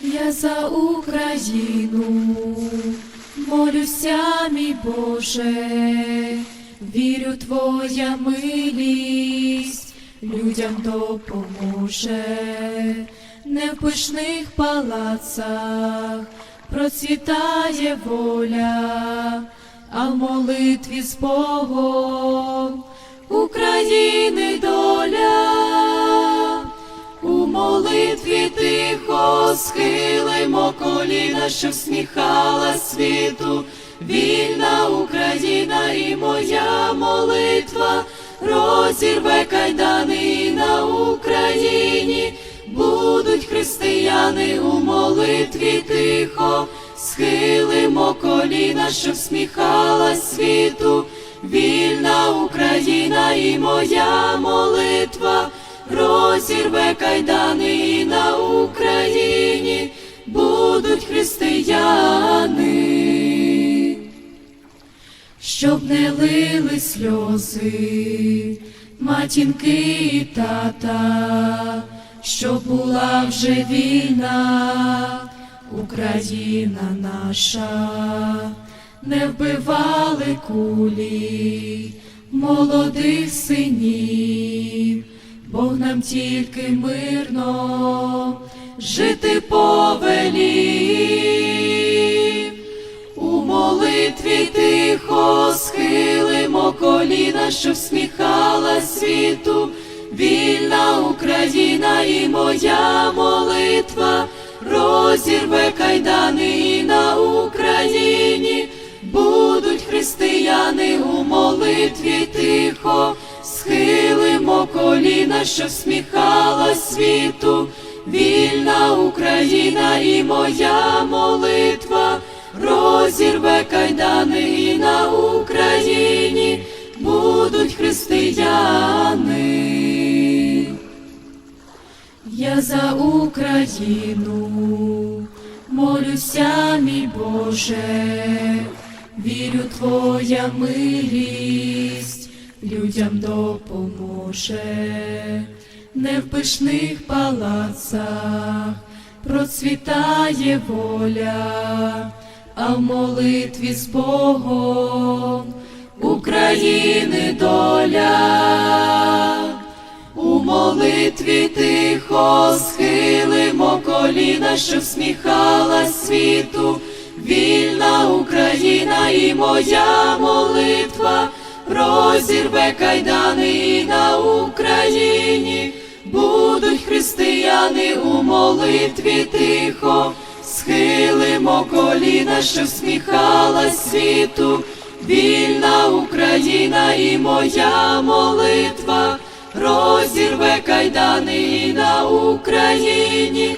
Я за Україну молюся, мій Боже, вірю, Твоя милість людям допоможе, не в пишних палацах процвітає воля, а в молитві з Богом України доля. У молитві тихо схилимо коліна, що всміхала світу, вільна Україна і моя молитва. Розірве кайдани на Україні. Будуть християни у молитві тихо, схилимо коліна, що всміхала світу, вільна Україна і моя молитва розірве кайдани і на Україні будуть християни, щоб не лили сльози, матінки і тата, щоб була вже війна, Україна наша, не вбивали кулі молодих синів. Бог нам тільки мирно жити повелів. У молитві тихо схилимо коліна, що всміхала світу, вільна Україна і моя молитва розірве кайдани і на Україні. Будуть християни у молитві тихо, схилимо коліна, що всміхала світу, вільна Україна і моя молитва розірве кайдани і на Україні будуть християни. Я за Україну молюся, мій Боже, вірю, Твоя милість людям допоможе, не в пишних палацах процвітає воля, а в молитві з Богом України доля. У молитві тихо схилимо коліна, що всміхала світу, вільна Україна і моя молитва розірве кайдани на Україні. Будуть християни у молитві тихо, схилимо коліна, що всміхала світу, вільна Україна і моя молитва розірве кайдани на Україні.